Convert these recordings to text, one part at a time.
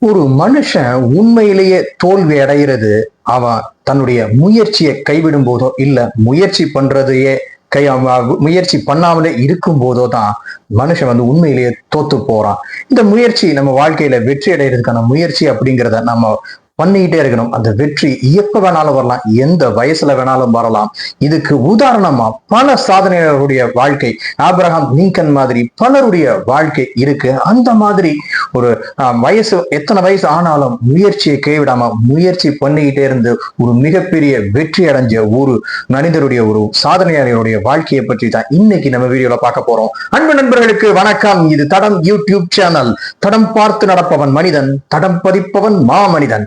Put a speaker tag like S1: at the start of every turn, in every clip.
S1: ஒரு மனுஷன் உண்மையிலேயே தோல்வி அடைகிறது அவன் தன்னுடைய முயற்சியை கைவிடும் போதோ இல்ல முயற்சி பண்றதையே கை முயற்சி பண்ணாமலே இருக்கும் போதோ தான் மனுஷன் வந்து உண்மையிலேயே தோத்து போறான். இந்த முயற்சி நம்ம வாழ்க்கையில வெற்றி அடைகிறதுக்கான முயற்சி அப்படிங்கிறத நம்ம பண்ணிக்கிட்டே இருக்கணும். அந்த வெற்றி எப்ப வேணாலும் வரலாம். எந்த வயசுல வேணாலும் வரலாம். இதுக்கு உதாரணமா பல சாதனையாளருடைய வாழ்க்கை. ஆபிரகாம் லிங்கன் மாதிரி பலருடைய வாழ்க்கை இருக்கு. அந்த மாதிரி ஒரு வயசு எத்தனை வயசு ஆனாலும் முயற்சியை கைவிடாம முயற்சி பண்ணிக்கிட்டே இருந்து ஒரு மிகப்பெரிய வெற்றி அடைஞ்ச ஒரு மனிதருடைய ஒரு சாதனையாளருடைய வாழ்க்கையை பற்றி தான் இன்னைக்கு நம்ம வீடியோல பார்க்க போறோம். அன்பு நண்பர்களுக்கு வணக்கம். இது தடம் யூடியூப் சேனல். தடம் பார்த்து நடப்பவன் மனிதன் தடம் பதிப்பவன் மாமனிதன்.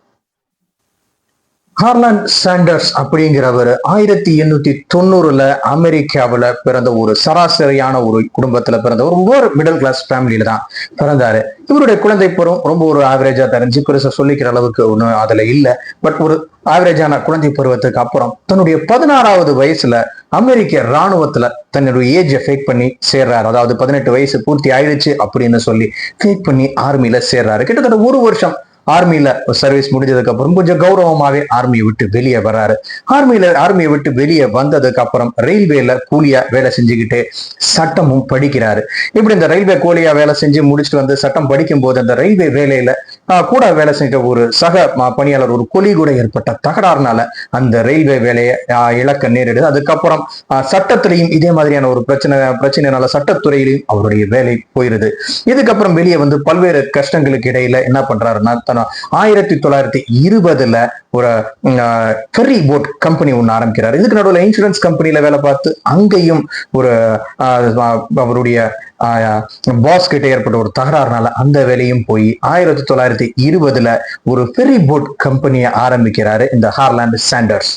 S1: ஹார்லான் சாண்டர்ஸ் அப்படிங்கிறவர் ஆயிரத்தி எண்ணூத்தி தொண்ணூறுல அமெரிக்காவில் பிறந்த ஒரு சராசரியான ஒரு குடும்பத்துல பிறந்த ஒரு ஒரு மிடில் கிளாஸ் ஃபேமிலியில தான் பிறந்தாரு. இவருடைய குழந்தை பருவம் ரொம்ப ஒரு ஆவரேஜா தெரிஞ்சு பெருசா சொல்லிக்கிற அளவுக்கு ஒன்றும் அதுல இல்லை. பட் ஒரு ஆவரேஜான குழந்தை பருவத்துக்கு அப்புறம் தன்னுடைய பதினாறாவது வயசுல அமெரிக்க ராணுவத்துல தன்னுடைய ஏஜை ஃபேக் பண்ணி சேர்றாரு. அதாவது பதினெட்டு வயசு பூர்த்தி ஆயிடுச்சு அப்படின்னு சொல்லி ஃபேக் பண்ணி ஆர்மியில சேர்றாரு. கிட்டத்தட்ட ஒரு வருஷம் ஆர்மியில் சர்வீஸ் முடிஞ்சதுக்கப்புறம் கொஞ்சம் கௌரவமாவே ஆர்மியை விட்டு வெளியே வர்றாரு ஆர்மியில ஆர்மியை விட்டு வெளியே வந்ததுக்கு அப்புறம் ரயில்வேல கூலியா வேலை செஞ்சுக்கிட்டு சட்டமும் படிக்கிறாரு. இப்படி இந்த ரயில்வே கூலியாக வேலை செஞ்சு முடிச்சுட்டு வந்து சட்டம் படிக்கும் போது அந்த ரயில்வே வேலையில கூட வேலை செஞ்ச ஒரு சக பணியாளர் ஒரு கொலி கூட ஏற்பட்ட தகராறுனால அந்த ரயில்வே வேலையை ஆஹ், இழக்க நேரிடுது. அதுக்கப்புறம் ஆஹ், சட்டத்திலையும் இதே மாதிரியான ஒரு பிரச்சனை பிரச்சனைனால சட்டத்துறையிலையும் அவருடைய வேலை போயிருது. இதுக்கப்புறம் வெளியே வந்து பல்வேறு கஷ்டங்களுக்கு இடையில என்ன பண்றாருன்னா ஆயிரத்தி தொள்ளாயிரத்தி இருபதுல ஒரு ஃபெரி போட் கம்பெனி ஒன்று ஆரம்பிக்கிறார். இதுக்கு நடுவில் இன்சூரன்ஸ் கம்பெனியில வேலை பார்த்து அங்கேயும் ஒரு அவருடைய பாஸ் கிட்ட ஏற்பட்ட ஒரு தகராறுனால அந்த வேலையும் போய் ஆயிரத்தி தொள்ளாயிரத்தி இருபதுல ஒரு ஃபெரி போட் கம்பெனியை ஆரம்பிக்கிறாரு இந்த ஹார்லாண்ட் சாண்டர்ஸ்.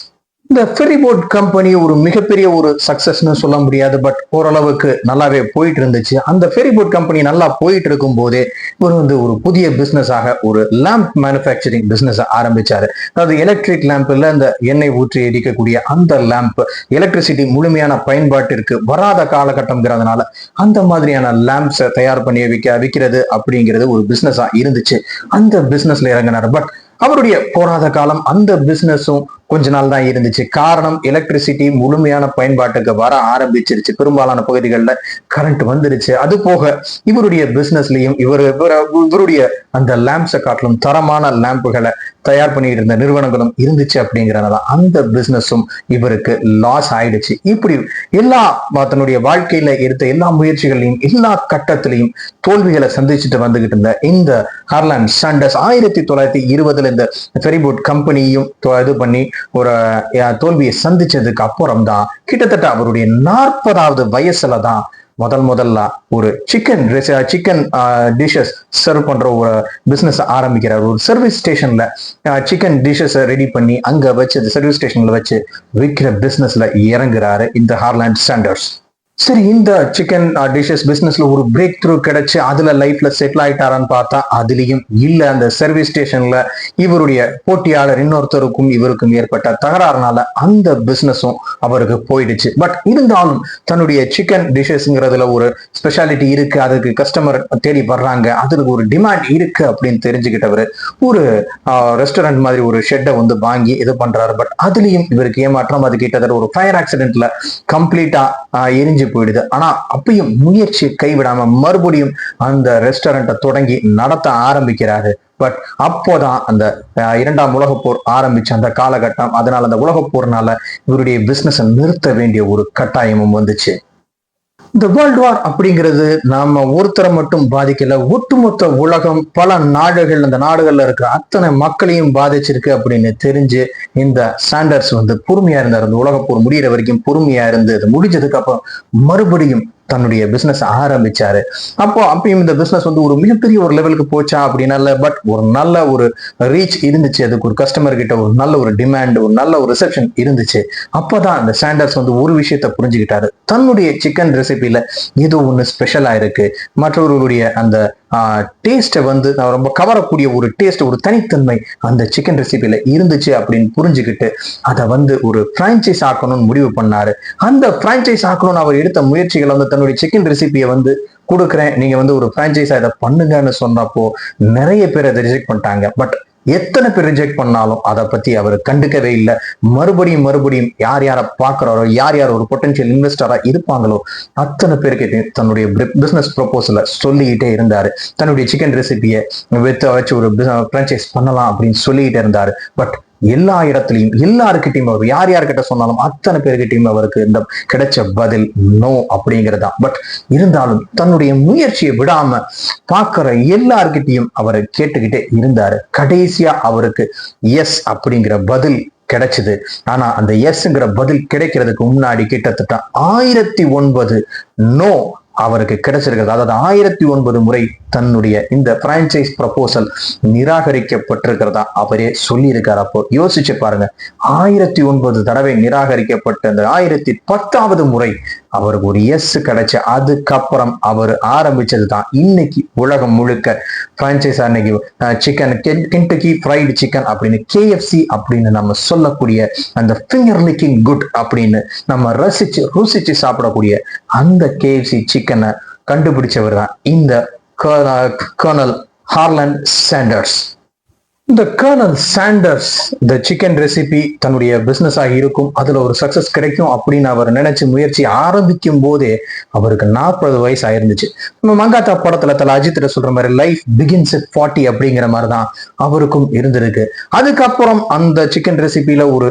S1: இந்த ஃபெரி போட் கம்பெனி ஒரு மிகப்பெரிய ஒரு சக்சஸ்னு சொல்ல முடியாது பட் ஓரளவுக்கு நல்லாவே போயிட்டு இருந்துச்சு. அந்த ஃபெரி போட் கம்பெனி நல்லா போயிட்டு இருக்கும் போதே இவர் வந்து ஒரு புதிய பிஸ்னஸாக ஒரு லேம்ப் மேனுஃபேக்சரிங் பிஸ்னஸ் ஆரம்பிச்சாரு. அதாவது எலக்ட்ரிக் லேம்ப்ல இந்த எண்ணெய் ஊற்றி எரிக்கக்கூடிய அந்த லேம்ப் எலக்ட்ரிசிட்டி முழுமையான பயன்பாட்டிற்கு வராத காலகட்டம்ங்கிறதுனால அந்த மாதிரியான லேம்ப்ஸை தயார் பண்ணி விற்க விற்கிறது அப்படிங்கிறது ஒரு பிஸ்னஸாக இருந்துச்சு. அந்த பிஸ்னஸ்ல இறங்கினார். பட் அவருடைய போராத காலம் அந்த பிசினஸும் கொஞ்ச நாள் தான் இருந்துச்சு. காரணம் எலக்ட்ரிசிட்டி முழுமையான பயன்பாட்டுக்கு வர ஆரம்பிச்சிருச்சு. பெரும்பாலான பகுதிகளில் கரண்ட் வந்துருச்சு. அது போக இவருடைய பிசினஸ்லயும் இவர் இவருடைய அந்த லேம்ப்ஸை காட்டிலும் தரமான லேம்புகளை தயார் பண்ணிட்டு இருந்த நிறுவனங்களும் இருந்துச்சு அப்படிங்கிறனால அந்த பிசினஸும் இவருக்கு லாஸ் ஆயிடுச்சு. இப்படி எல்லா தன்னுடைய வாழ்க்கையில எடுத்த எல்லா முயற்சிகளையும் எல்லா கட்டத்திலையும் தோல்விகளை சந்திச்சுட்டு வந்துகிட்டு இருந்த இந்த ஹார்லாண்ட் சாண்டர்ஸ் ஆயிரத்தி தொள்ளாயிரத்தி இருபதுல இந்த ஃபெரிபோட் கம்பெனியும் இது பண்ணி ஒரு அஹ், தோல்வியை சந்திச்சதுக்கு அப்புறம் தான் கிட்டத்தட்ட அவருடைய நாற்பதாவது வயசுல தான் முதல் முதல்ல ஒரு சிக்கன் சிக்கன் டிஷஸ் சர்வ் பண்ற ஒரு பிசினஸ் ஆரம்பிக்கிறார். ஒரு சர்வீஸ் ஸ்டேஷன்ல சிக்கன் டிஷஸ் ரெடி பண்ணி அங்க வச்சு சர்வீஸ் ஸ்டேஷன்ல வச்சு விற்கிற பிசினஸ்ல இறங்குறாரு இந்த ஹார்லாண்ட் ஸ்டாண்டர்ட்ஸ் சரி இந்த சிக்கன் டிஷஸ் பிசினஸ்ல ஒரு பிரேக் த்ரூ கிடைச்சு அதுல லைஃப்ல செட்டில் ஆயிட்டாரான்னு பார்த்தா அதுலயும் இல்ல. அந்த சர்வீஸ் ஸ்டேஷன்ல இவருடைய போட்டியாளர் இன்னொருத்தருக்கும் இவருக்கும் ஏற்பட்ட தகராறுனால அந்த பிசினஸும் அவருக்கு போயிடுச்சு. பட் இருந்தாலும் தன்னுடைய சிக்கன் டிஷஸ்ங்கிறதுல ஒரு ஸ்பெஷாலிட்டி இருக்கு. அதுக்கு கஸ்டமர் தேடி வர்றாங்க. அதுக்கு ஒரு டிமாண்ட் இருக்கு அப்படின்னு தெரிஞ்சுக்கிட்டவர் ஒரு uh, ரெஸ்டாரண்ட் மாதிரி ஒரு ஷெட்டை வந்து வாங்கி இது பண்றாரு. பட் அதுலயும் இவருக்கு ஏமாற்றம். அது கிட்டத்தட்ட ஒரு ஃபயர் ஆக்சிடென்ட்ல கம்ப்ளீட்டா எரிஞ்சு போயிடுது. ஆனா அப்பயும் முயற்சி கைவிடாம மறுபடியும் அந்த ரெஸ்டாரண்ட்டை தொடங்கி நடத்த ஆரம்பிக்கிறாரு. பட் அப்போதான் அந்த இரண்டாம் உலகப்போர் ஆரம்பிச்ச அந்த காலகட்டம் அதனால அந்த உலகப்போர்னால இவருடைய பிசினஸ் நிறுத்த வேண்டிய ஒரு கட்டாயமும் வந்துச்சு. இந்த வேர்ல்டு வார் அப்படிங்கிறது நாம ஒருத்தரை மட்டும் பாதிக்கல. ஒட்டுமொத்த உலகம் பல நாடுகள் அந்த நாடுகள்ல இருக்கிற அத்தனை மக்களையும் பாதிச்சிருக்கு அப்படின்னு தெரிஞ்சு இந்த சாண்டர்ஸ் வந்து பொறுமையா இருந்தார். அந்த உலக போர் முடிகிற வரைக்கும் பொறுமையா இருந்து அது முடிஞ்சதுக்கு அப்புறம் மறுபடியும் தன்னுடைய பிசினஸ் ஆரம்பிச்சாரு. அப்போ அப்பயும் இந்த பிசினஸ் வந்து ஒரு மிகப்பெரிய ஒரு லெவலுக்கு போச்சா அப்படின்னா பட் ஒரு நல்ல ஒரு ரீச் இருந்துச்சு. அதுக்கு ஒரு கஸ்டமர் கிட்ட ஒரு நல்ல ஒரு டிமாண்ட் ஒரு நல்ல ஒரு ரிசப்ஷன் இருந்துச்சு. அப்போதான் அந்த சாண்டர்ஸ் வந்து ஒரு விஷயத்த புரிஞ்சுக்கிட்டாரு. தன்னுடைய சிக்கன் ரெசிபியில ஏதோ ஒன்று ஸ்பெஷலா இருக்கு. மற்றவர்களுடைய அந்த டேஸ்ட்டை வந்து நான் ரொம்ப கவரக்கூடிய ஒரு டேஸ்ட் ஒரு தனித்தன்மை அந்த சிக்கன் ரெசிபியில் இருந்துச்சு அப்படின்னு புரிஞ்சுக்கிட்டு அதை வந்து ஒரு ஃப்ரான்ச்சைஸ் ஆக்கணும்னு முடிவு பண்ணார். அந்த ஃப்ரான்ச்சைஸ் ஆக்கணும்னு அவர் எடுத்த முயற்சிகளை வந்து தன்னுடைய சிக்கன் ரெசிபியை வந்து கொடுக்குறேன். நீங்கள் வந்து ஒரு ஃப்ரான்ச்சைஸாக இதை பண்ணுங்கன்னு சொன்னப்போ நிறைய பேர் அதை ரிஜெக்ட் பண்ணிட்டாங்க. பட் எத்தனை பேர் ரிஜெக்ட் பண்ணாலும் அதை பத்தி அவர் கண்டுக்கவே இல்லை. மறுபடியும் மறுபடியும் யார் யாரை பார்க்குறாரோ யார் யார் ஒரு பொட்டன்ஷியல் இன்வெஸ்டரா இருப்பாங்களோ அத்தனை பேருக்கு தன்னுடைய பிசினஸ் ப்ரொபோசல சொல்லிக்கிட்டே இருந்தாரு. தன்னுடைய சிக்கன் ரெசிபியை வித்து வச்சு ஒரு பிரான்ச்சைஸ் பண்ணலாம் அப்படின்னு சொல்லிக்கிட்டே இருந்தாரு. பட் எல்லா இடத்துலையும் எல்லாருக்கிட்டையும் அவர் யார் யார்கிட்ட சொன்னாலும் அத்தனை பேர்கிட்டையும் அவருக்கு இந்த கிடைச்ச பதில் நோ அப்படிங்கிறதா. பட் இருந்தாலும் தன்னுடைய முயற்சியை விடாம பார்க்கிற எல்லார்கிட்டையும் அவரை கேட்டுக்கிட்டே இருந்தாரு. கடைசியா அவருக்கு எஸ் அப்படிங்கிற பதில் கிடைச்சது. ஆனா அந்த எஸ்ங்கிற பதில் கிடைக்கிறதுக்கு முன்னாடி கிட்டத்தட்ட ஆயிரத்தி ஒன்பது நோ அவருக்கு கிடைச்சிருக்கிறது. அதாவது ஆயிரத்தி ஒன்பது முறை தன்னுடைய இந்த பிரான்சைஸ் ப்ரப்போசல் நிராகரிக்கப்பட்டிருக்கிறதா அவரே சொல்லியிருக்கார். அப்போ யோசிச்சு பாருங்க. ஆயிரத்தி ஒன்பது தடவை நிராகரிக்கப்பட்ட அந்த ஆயிரத்தி பத்தாவது முறை அவருக்கு ஒரு எஸ் கிடைச்சு அதுக்கப்புறம் அவர் ஆரம்பிச்சது தான் இன்னைக்கு உலகம் முழுக்க பிரான்ச்சைஸ் அன்னைக்கு சிக்கன் கிண்டக்கி ஃப்ரைடு சிக்கன் அப்படின்னு கேஎஃப்சி அப்படின்னு நம்ம சொல்லக்கூடிய அந்த ஃபிங்கர் லிக்கிங் குட் அப்படின்னு நம்ம ரசிச்சு ருசிச்சு சாப்பிடக்கூடிய அந்த கேஎஃப்சி சிக்கனை கண்டுபிடிச்சவர் தான் இந்த கர்னல் ஹார்லண்ட் சாண்டர்ஸ் இந்த கர்னல் சாண்டர்ஸ் இந்த சிக்கன் ரெசிபி தன்னுடைய பிஸ்னஸாக இருக்கும். அதுல ஒரு சக்சஸ் கிடைக்கும் அப்படின்னு அவர் நினைச்சு முயற்சி ஆரம்பிக்கும் போதே அவருக்கு நாற்பது வயசு ஆயிருந்துச்சு. நம்ம மங்காத்தா படத்துல தல அஜித்ல சொல்ற மாதிரி லைஃப் பிகின்ஸ் இட் ஃபார்ட்டி அப்படிங்கிற மாதிரி தான் அவருக்கும் இருந்திருக்கு. அதுக்கப்புறம் அந்த சிக்கன் ரெசிபியில ஒரு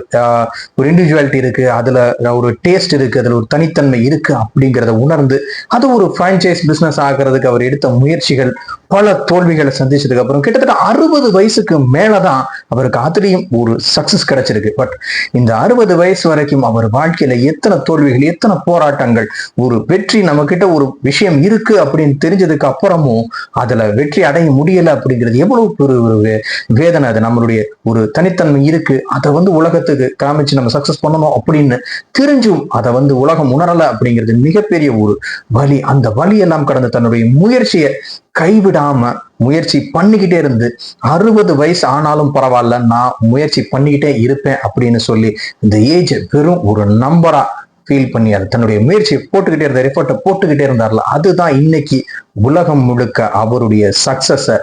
S1: ஒரு இண்டிவிஜுவாலிட்டி இருக்கு. அதுல ஒரு டேஸ்ட் இருக்கு. அதுல ஒரு தனித்தன்மை இருக்கு அப்படிங்கிறத உணர்ந்து அது ஒரு பிரான்ச்சைஸ் பிசினஸ் ஆகிறதுக்கு அவர் எடுத்த முயற்சிகள் பல தோல்விகளை சந்திச்சதுக்கு அப்புறம் கிட்டத்தட்ட அறுபது வயசுக்கு மேலதான் அவருக்கு அதுலயும் ஒரு சக்சஸ் கிடைச்சிருக்கு. பட் இந்த அறுபது வயசு வரைக்கும் அவர் வாழ்க்கையில எத்தனை தோல்விகள் எத்தனை போராட்டங்கள் ஒரு வெற்றி நம்ம கிட்ட ஒரு விஷயம் இருக்கு அப்படின்னு தெரிஞ்சதுக்கு அப்புறமும் அதுல வெற்றி அடைய முடியல அப்படிங்கிறது எவ்வளவு ஒரு ஒரு வேதனை அது. நம்மளுடைய ஒரு தனித்தன்மை இருக்கு. அதை வந்து உலகத்துக்கு காமிச்சு நம்ம சக்சஸ் பண்ணணும் அப்படின்னு தெரிஞ்சும் அதை வந்து உலகம் உணரல அப்படிங்கிறது மிகப்பெரிய ஒரு வலி. அந்த வழியெல்லாம் கடந்த தன்னுடைய முயற்சியை கைவிட விடாம முயற்சி பண்ணிக்கிட்டே இருந்து அறுபது வயசு ஆனாலும் பரவாயில்ல நான் முயற்சி பண்ணிக்கிட்டே இருப்பேன் அப்படின்னு சொல்லி இந்த ஏஜ் வெறும் ஒரு நம்பரா ஃபீல் பண்ணியார் தன்னுடைய முயற்சியை போட்டுக்கிட்டே இருந்தார் எஃபர்ட்டை போட்டுக்கிட்டே இருந்தார்ல அதுதான் இன்னைக்கு உலகம் முழுக்க அவருடைய சக்சஸை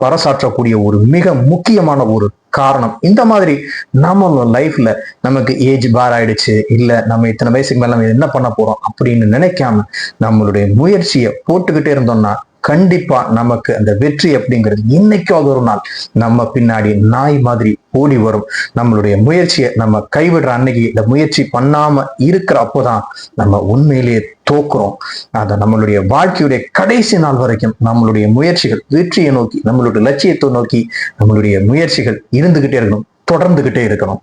S1: பறைசாற்றக்கூடிய ஒரு மிக முக்கியமான ஒரு காரணம். இந்த மாதிரி நம்ம லைஃப்ல நமக்கு ஏஜ் பார் ஆயிடுச்சு இல்ல நம்ம இத்தனை வயசுக்கு மேல நம்ம என்ன பண்ண போறோம் அப்படின்னு நினைக்காம நம்மளுடைய முயற்சியை போட்டுக்கிட்டே இருந்தோம்னா கண்டிப்பா நமக்கு அந்த வெற்றி அப்படிங்கிறது இன்னைக்காவது ஒரு நாள். நம்ம பின்னாடி நாய் மாதிரி ஓடி வரும். நம்மளுடைய முயற்சியை நம்ம கைவிடுற அன்னைக்கு இந்த முயற்சி பண்ணாம இருக்கிற அப்போதான் நம்ம உண்மையிலேயே தோக்குறோம். அதை நம்மளுடைய வாழ்க்கையுடைய கடைசி நாள் வரைக்கும் நம்மளுடைய முயற்சிகள் வெற்றியை நோக்கி நம்மளுடைய லட்சியத்தை நோக்கி நம்மளுடைய முயற்சிகள் இருந்துகிட்டே இருக்கணும் தொடர்ந்துகிட்டே இருக்கணும்.